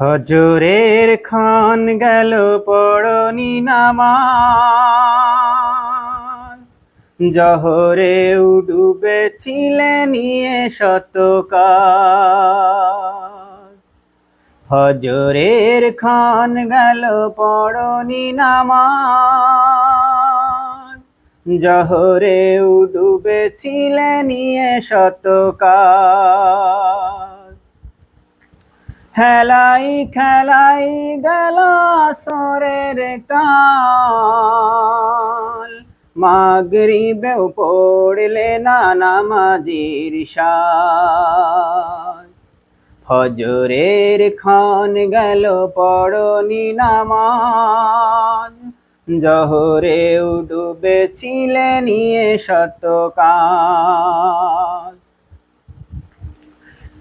হজরের খান গেল পড়নি নামাজ। জহরে ডুবেছিলে নিয়ে শতকাজ হজরের খান গেল পড়নি নামাজ। জহরে ডুবেছিলে নিয়ে শত কাজ। হেলাই খেলাই গেল আসরের কাল মাগরিবেও পড়লে না নামাজির ফজরের খান গেল পড়নি নামাজ। জহরে ডুবেছিলে নিয়ে শত কাজ।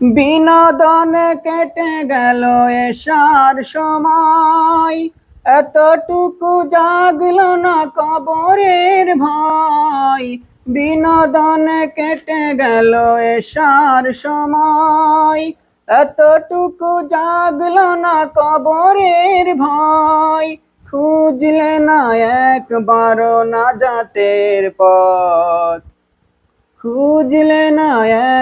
বিনোদন কেটে গেল এসার সময়। এতটুকু জাগলো না কবরের ভয়। বিনোদন কেটে গেল এসার সময়। এতটুকু জাগলো না কবরের ভয়। খুঁজলে না একবারও না জাতের পথ। খুঁজলে না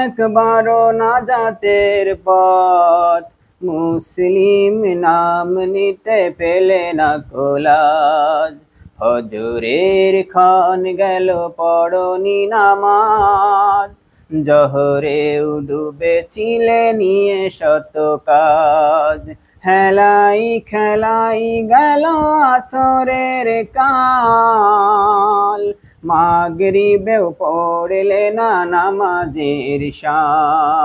একবারও না জাতের পথ। মুসলিম নাম নিতে পেলে না কোলাজ হজুরের খান গেল পড়নি নামাজ। জহরে ডুবে চিলে নিয়ে শত কাজ। হেলাই খেলাই গেল আছরের কাল মাগরিবেও পড়লে না নামাজের শান।